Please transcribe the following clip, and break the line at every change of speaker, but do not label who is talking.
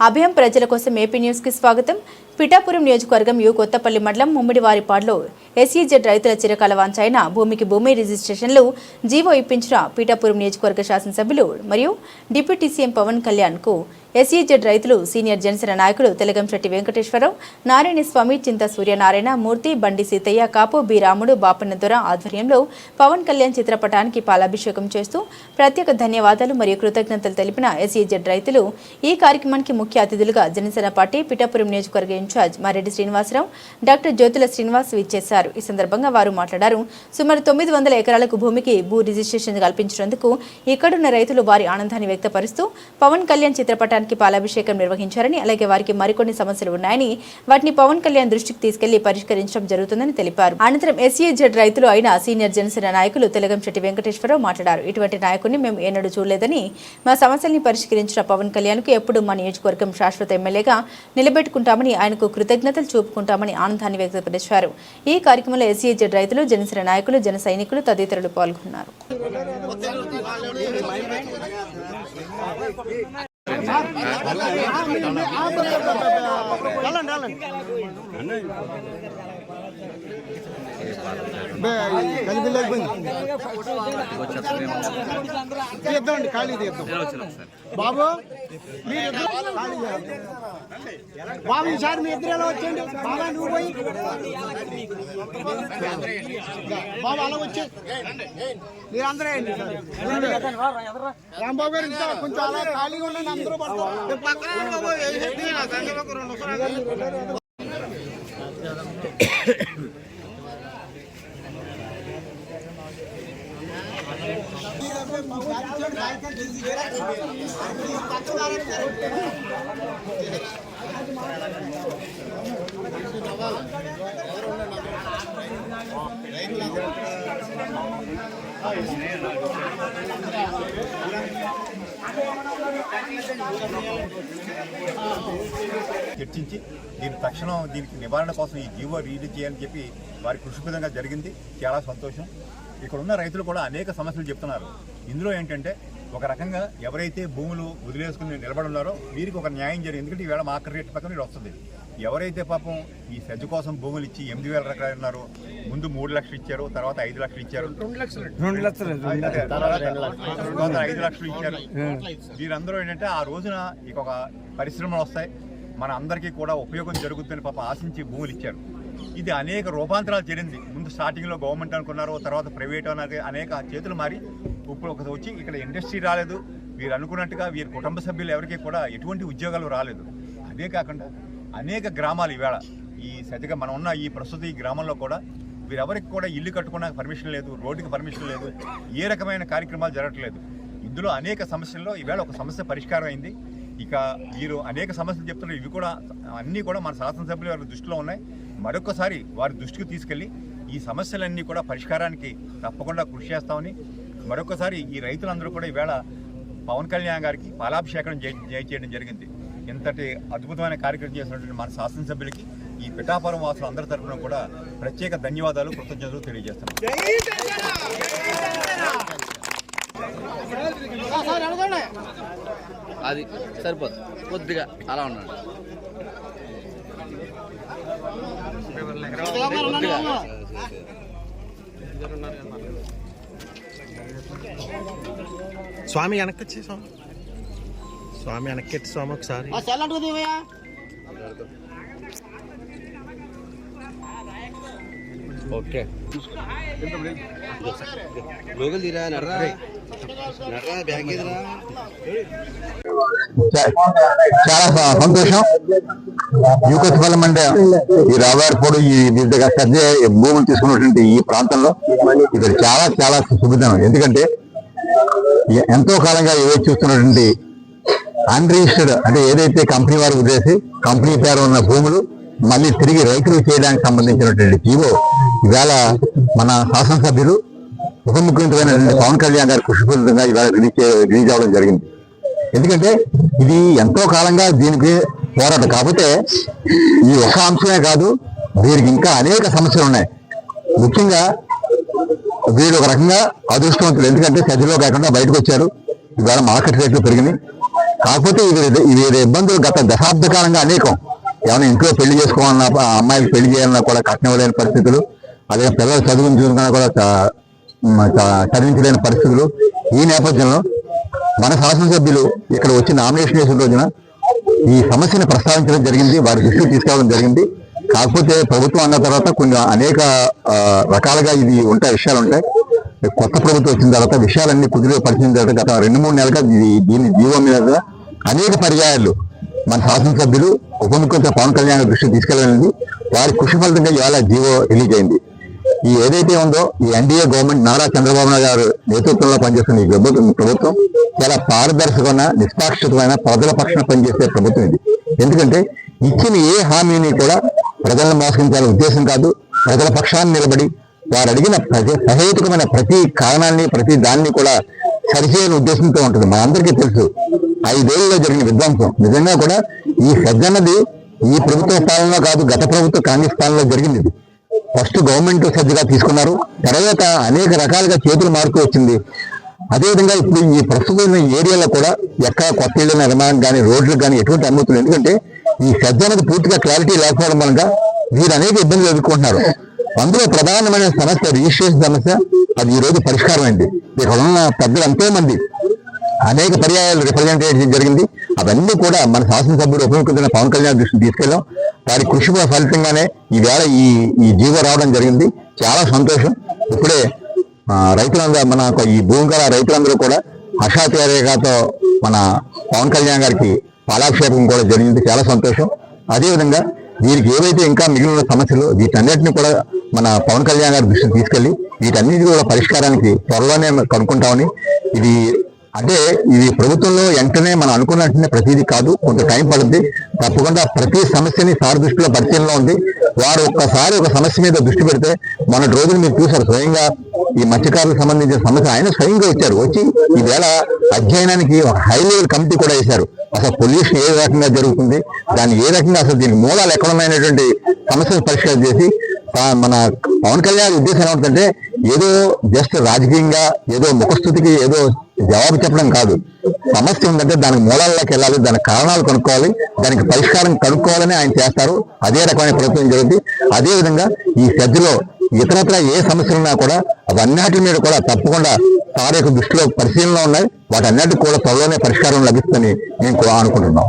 అభయం ప్రజల కోసం ఏపీ న్యూస్కి స్వాగతం. పిఠాపురం నియోజకవర్గం యు కొత్తపల్లి మండలం ముమ్మిడివారిపాడులో ఎస్ఈజెడ్ రైతుల చిరకాల వాంఛైన భూమికి భూమి రిజిస్ట్రేషన్లు జీవో ఇప్పించిన పిఠాపురం నియోజకవర్గ శాసనసభ్యులు మరియు డిప్యూటీ సీఎం పవన్ కళ్యాణ్కు ఎస్ఈజెడ్ రైతులు సీనియర్ జనసేన నాయకులు తెలగంశెట్టి వెంకటేశ్వరరావు నారాయణ స్వామి చింత సూర్యనారాయణ మూర్తి బండి సీతయ్య కాపు బి రాముడు బాపన్న దొర ఆధ్వర్యంలో పవన్ కళ్యాణ్ చిత్రపటానికి పాలాభిషేకం చేస్తూ ప్రత్యేక ధన్యవాదాలు మరియు కృతజ్ఞతలు తెలిపిన ఎస్ఈజెడ్ రైతులు ఈ కార్యక్రమానికి ముఖ్య అతిథులుగా జనసేన పార్టీ పిఠాపురం నియోజకవర్గ in charge Mareddy Srinivasarao doctor Jyothula Srinivas విచ్చేశారు. ఈ సందర్భంగా వారు మాట్లాడారు. సుమారు తొమ్మిది వందల ఎకరాలకు భూమికి భూ రిజిస్ట్రేషన్ కల్పించినందుకు ఇక్కడున్న రైతులు వారి ఆనందాన్ని వ్యక్తపరుస్తూ పవన్ కళ్యాణ్ చిత్రపటానికి పాలాభిషేకం నిర్వహించారని అలాగే వారికి మరికొన్ని సమస్యలు ఉన్నాయని వాటిని పవన్ కళ్యాణ్ దృష్టికి తీసుకెళ్ళి పరిష్కరించడం జరుగుతుందని తెలిపారు. అనంతరం ఎస్ఈజెడ్ రైతులు అయిన సీనియర్ జనసేన నాయకులు తెలగంశెట్టి వెంకటేశ్వరరావు మాట్లాడారు. ఇటువంటి నాయకుడిని మేము ఎన్నడూ చూడలేదని మా సమస్యల్ని పరిష్కరించిన పవన్ కళ్యాణ్కు ఎప్పుడు మా నియోజకవర్గం శాశ్వత ఎమ్మెల్యేగా నిలబెట్టుకుంటామని ఆయనకు కృతజ్ఞతలు చూపుకుంటామని ఆనందాన్ని వ్యక్తపరిచారు. ఈ కార్యక్రమంలో ఎస్ఈజెడ్ రైతులు జనసేన నాయకులు జన సైనికులు తదితరులు పాల్గొన్నారు.
டாலன் டாலன் కలిపి తీద్దామండి ఖాళీ తీద్దాం. బాబు మీరు ఖాళీ బాబు ఈసారి మీ ఇద్దరు ఎలా వచ్చేయండి? బాబా నువ్వు పోయి. బాబు అలా వచ్చే. మీరు అందరూ రాంబాబు గారు ఇంకా కొంచెం అలా ఖాళీగా ఉండండి అందరూ పడతారు పక్కన బాబు
చర్చించి దీని తక్షణం దీనికి నివారణ కోసం ఈ జీవో రీడ్ చేయాలని చెప్పి వారి కృషి విధంగా జరిగింది. చాలా సంతోషం. ఇక్కడ ఉన్న రైతులు కూడా అనేక సమస్యలు చెప్తున్నారు. ఇందులో ఏంటంటే ఒక రకంగా ఎవరైతే భూములు వదిలేసుకుని నిలబడి ఉన్నారో వీరికి ఒక న్యాయం జరిగింది. ఎందుకంటే ఈవేళ మార్కెట్ రేట్ పక్కన ఇది వస్తుంది. ఎవరైతే పాపం ఈ సెజ్ కోసం భూములు ఇచ్చి ఎనిమిది వేల రకాలు ఉన్నారో ముందు మూడు లక్షలు ఇచ్చారు తర్వాత ఐదు లక్షలు ఇచ్చారు.
రెండు లక్షలు
తర్వాత ఐదు లక్షలు ఇచ్చారు. వీరందరూ ఏంటంటే ఆ రోజున ఇక ఒక పరిశ్రమలు వస్తాయి. మన అందరికీ కూడా ఉపయోగం జరుగుతుందని పాప ఆశించి భూములు ఇచ్చారు. ఇది అనేక రూపాంతరాలు జరిగింది. ముందు స్టార్టింగ్లో గవర్నమెంట్ అనుకున్నారు తర్వాత ప్రైవేట్ అనేది అనేక చేతులు మారి ఇప్పుడు ఒక వచ్చి ఇక్కడ ఇండస్ట్రీ రాలేదు. వీరు అనుకున్నట్టుగా వీరి కుటుంబ సభ్యులు ఎవరికి కూడా ఎటువంటి ఉద్యోగాలు రాలేదు. అదే కాకుండా అనేక గ్రామాలు ఈవేళ ఈ సరిగ్గా మనం ఉన్న ఈ ప్రస్తుత ఈ గ్రామంలో కూడా వీరెవరికి కూడా ఇల్లు కట్టుకోవడానికి పర్మిషన్ లేదు రోడ్డుకి పర్మిషన్ లేదు ఏ రకమైన కార్యక్రమాలు జరగట్లేదు. ఇందులో అనేక సమస్యల్లో ఈవేళ ఒక సమస్య పరిష్కారం అయింది. ఇక వీరు అనేక సమస్యలు చెప్తున్నారు. ఇవి కూడా అన్నీ కూడా మన శాసనసభ్యులు వారి దృష్టిలో ఉన్నాయి. మరొకసారి వారి దృష్టికి తీసుకెళ్ళి ఈ సమస్యలన్నీ కూడా పరిష్కారానికి తప్పకుండా కృషి చేస్తామని మరొకసారి ఈ రైతులందరూ కూడా ఈవేళ పవన్ కళ్యాణ్ గారికి పాలాభిషేకం చేయడం జరిగింది. ఇంతటి అద్భుతమైన కార్యక్రమం చేసినటువంటి మన శాసనసభ్యులకి ఈ పిఠాపురం వాసులు అందరి తరఫున కూడా ప్రత్యేక ధన్యవాదాలు కృతజ్ఞతలు తెలియజేస్తున్నాం.
అది సరిపోదు. కొద్దిగా అలా ఉన్నాడు కొద్దిగా.
స్వామి వెనక్కి వచ్చి స్వామి స్వామి వెనక్కి ఎత్తి స్వామి ఒకసారి
ఓకే. గూగుల్ తీరా నర్రా నర్రా బ్యాగ్ ఇదిరా
చాలా సంతోషం సంతోషం. ఫలం అంటే ఈ రావారిపోడు ఈ వివిధ భూములు తీసుకున్నటువంటి ఈ ప్రాంతంలో ఇక్కడ చాలా చాలా సుభిధం ఎందుకంటే ఎంతో కాలంగా ఏవైతే చూస్తున్నటువంటి అన్రిజిస్టర్డ్ అంటే ఏదైతే కంపెనీ వారు ఉద్దేశి కంపెనీ పేరు ఉన్న భూములు మళ్ళీ తిరిగి రైతులు చేయడానికి సంబంధించినటువంటి జీవో ఇవాళ మన శాసనసభ్యులు ఉప ముఖ్యమంత్రి పవన్ కళ్యాణ్ గారి కృషిపూరితంగా ఇవాళ రిలీజ్ రిలీజ్ అవ్వడం జరిగింది. ఎందుకంటే ఇది ఎంతో కాలంగా దీనికి పోరాటం. కాకపోతే ఈ ఒక అంశమే కాదు వీరికి ఇంకా అనేక సమస్యలు ఉన్నాయి. ముఖ్యంగా వీరు ఒక రకంగా అదృష్టవంతులు. ఎందుకంటే సజ్జలో కాకుండా బయటకు వచ్చారు. ఇవాళ మార్కెట్ రేట్లు పెరిగినాయి. కాకపోతే ఇవి ఇవి ఇబ్బందులు. గత దశాబ్ద కాలంగా అనేకం. ఏమైనా ఇంట్లో పెళ్ళి చేసుకోవాలన్నా ఆ పెళ్ళి చేయాలన్నా కూడా కట్నం పరిస్థితులు. అదే పిల్లలు చదివించుకున్నా కూడా చదివించలేని పరిస్థితులు. ఈ నేపథ్యంలో మన శాసనసభ్యులు ఇక్కడ వచ్చి నామినేషన్ చేసిన రోజున ఈ సమస్యను ప్రస్తావించడం జరిగింది వారి దృష్టికి తీసుకురావడం జరిగింది. కాకపోతే ప్రభుత్వం అన్న తర్వాత కొన్ని అనేక రకాలుగా ఇది ఉంటాయి విషయాలు ఉంటాయి. కొత్త ప్రభుత్వం వచ్చిన తర్వాత విషయాలన్నీ కుదిరే పరిచిన తర్వాత గత రెండు మూడు నెలలుగా దీని జీవం మీద అనేక పర్యాయాలు మన శాసనసభ్యులు ఉప ముఖ్యమంత్రి పవన్ కళ్యాణ్ దృష్టికి తీసుకెళ్ళింది వారి కృషి ఫలితంగా ఇవాళ జీవో రిలీజ్ అయింది. ఈ ఏదైతే ఉందో ఈ ఎన్డీఏ గవర్నమెంట్ నారా చంద్రబాబు నాయుడు గారు నేతృత్వంలో పనిచేస్తున్న ఈ ప్రభుత్వం ప్రభుత్వం చాలా పారదర్శకమైన నిష్పాక్షితమైన ప్రజల పక్షాన పనిచేసే ప్రభుత్వం ఇది. ఎందుకంటే ఇచ్చిన ఏ హామీని కూడా ప్రజలను మోసగించాలనే ఉద్దేశం కాదు. ప్రజల పక్షాన్ని నిలబడి వారు అడిగిన ప్రతి సహేతుకమైన ప్రతి కారణాన్ని ప్రతి దాన్ని కూడా సరిచేయని ఉద్దేశంతో ఉంటుంది. మనందరికీ తెలుసు ఐదేళ్ళలో జరిగిన విధ్వంసం. నిజంగా కూడా ఈ సజ్జన్నది ఈ ప్రభుత్వ స్థానంలో కాదు గత ప్రభుత్వ కాంగ్రెస్ స్థానంలో జరిగింది ఫస్ట్ గవర్నమెంట్ సజ్జగా తీసుకున్నారు. తర్వాత అనేక రకాలుగా చేతులు మార్పు వచ్చింది. అదేవిధంగా ఇప్పుడు ఈ ప్రస్తుతం ఏరియాలో కూడా ఎక్కడ కొత్త ఇళ్ళ నిర్మాణం కానీ రోడ్లకు కానీ ఎటువంటి అనుమతులు ఎందుకంటే ఈ సజ్జనకు పూర్తిగా క్లారిటీ లేకపోవడం వలన వీరు అనేక ఇబ్బందులు ఎదుర్కొంటున్నారు. అందులో ప్రధానమైన సమస్య రిజిస్ట్రేషన్ సమస్య అది ఈ రోజు పరిష్కారం అయింది ఇక్కడ ఉన్న పెద్దలు ఎంతో మంది అనేక పర్యాయాలు రిప్రజెంటేషన్ జరిగింది. అవన్నీ కూడా మన శాసనసభ్యుడు ఉప పవన్ కళ్యాణ్ దృష్టికి తీసుకెళ్ళాం. వారి కృషి ఫలితంగానే ఈవేళ ఈ ఈ జీవో రావడం జరిగింది. చాలా సంతోషం. ఇప్పుడే రైతులందరూ మన ఈ భూమి గల రైతులందరూ కూడా హర్షాతిరేకతో మన పవన్ కళ్యాణ్ గారికి పాలాక్షేపం కూడా జరిగింది. చాలా సంతోషం. అదేవిధంగా వీరికి ఏవైతే ఇంకా మిగిలిన సమస్యలు వీటన్నిటిని కూడా మన పవన్ కళ్యాణ్ గారి దృష్టికి తీసుకెళ్ళి వీటన్నిటి కూడా పరిష్కారానికి త్వరలోనే కనుక్కుంటామని ఇది అంటే ఇది ప్రభుత్వంలో వెంటనే మనం అనుకున్నట్టునే ప్రతిదీ కాదు. కొంత టైం పడుతుంది తప్పకుండా ప్రతి సమస్యని సార్ దృష్టిలో పరిచయంలో ఉంది. వారు ఒక్కసారి ఒక సమస్య మీద దృష్టి పెడితే మొన్నటి రోజులు మీరు చూసారు స్వయంగా ఈ మత్స్యకారులకు సంబంధించిన సమస్య. ఆయన స్వయంగా వచ్చారు. వచ్చి ఈవేళ అధ్యయనానికి ఒక హై లెవెల్ కమిటీ కూడా వేశారు. అసలు పొల్యూషన్ ఏ రకంగా జరుగుతుంది? దాన్ని ఏ రకంగా అసలు దీనికి మూలాలు ఎక్కడమైనటువంటి సమస్యను పరిష్కారం చేసి మన పవన్ కళ్యాణ్ ఉద్దేశం ఏమంటుందంటే ఏదో జస్ట్ రాజకీయంగా ఏదో ముఖస్థుతికి ఏదో జవాబు చెప్పడం కాదు. సమస్య ఉందంటే దానికి మూలాల్లోకి వెళ్ళాలి దానికి కారణాలు కనుక్కోవాలి దానికి పరిష్కారం కనుక్కోవాలని ఆయన చేస్తారు. అదే రకమైన ప్రయత్నం జరుగుతుంది అదేవిధంగా ఈ సజ్జలో ఇతరత్ర ఏ సమస్యలు ఉన్నా కూడా అవన్నిటి మీద కూడా తప్పకుండా సార్ యొక్క దృష్టిలో పరిశీలనలో ఉన్నాయి. వాటన్నిటికి కూడా త్వరలోనే పరిష్కారం లభిస్తుందని మేము కూడా అనుకుంటున్నాం.